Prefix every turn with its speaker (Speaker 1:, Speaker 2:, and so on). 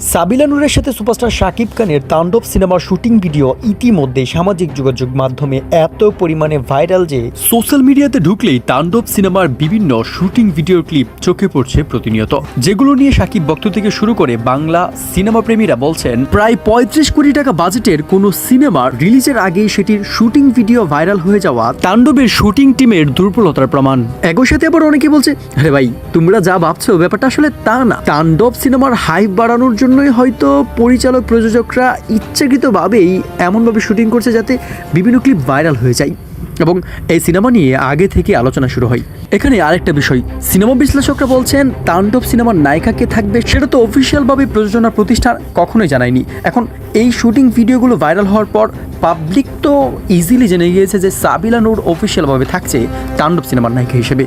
Speaker 1: সাবিলা নূরের সাথে সুপারস্টার শাকিব খানের তাণ্ডব সিনেমার শুটিং ভিডিও ইতিমধ্যে সামাজিক যোগাযোগ মাধ্যমে এত পরিমাণে ভাইরাল যে সোশ্যাল মিডিয়াতে ঢুকলেই তাণ্ডব সিনেমার বিভিন্ন শুটিং ভিডিও ক্লিপ চোখে পড়ছে প্রতিনিয়ত, যেগুলো নিয়ে শাকিব ভক্ত থেকে শুরু করে বাংলা সিনেমা প্রেমীরা বলছেন, প্রায় পঁয়ত্রিশ কোটি টাকা বাজেটের কোনো সিনেমা রিলিজের আগেই সেটির শুটিং ভিডিও ভাইরাল হয়ে যাওয়া তাণ্ডবের শুটিং টিমের দুর্বলতার প্রমাণ। একই সাথে আবার অনেকে বলছে, আরে ভাই, তোমরা যা ভাবছ ব্যাপারটা আসলে তা না। তাণ্ডব সিনেমার হাইপ বাড়ানোর জন্যই হয়তো পরিচালক প্রযোজকরা ইচ্ছাকৃতভাবেই এমনভাবে শুটিং করছে যাতে বিভিন্ন ক্লিপ ভাইরাল হয়ে যায়। এবং এই সিনেমা নিয়ে আগে থেকে আলোচনা শুরু হয়। এখানে আরেকটা বিষয়, সিনেমা বিশ্লেষকরা বলছেন, তাণ্ডব সিনেমার নায়িকা কে থাকবে সেটা তো অফিসিয়ালভাবে প্রযোজনা প্রতিষ্ঠান কখনোই জানায়নি। এখন এই শুটিং ভিডিওগুলো ভাইরাল হওয়ার পর পাবলিক তো ইজিলি জেনে গিয়েছে যে সাবিলা নূর অফিসিয়ালভাবে থাকছে তাণ্ডব সিনেমার নায়িকা হিসেবে।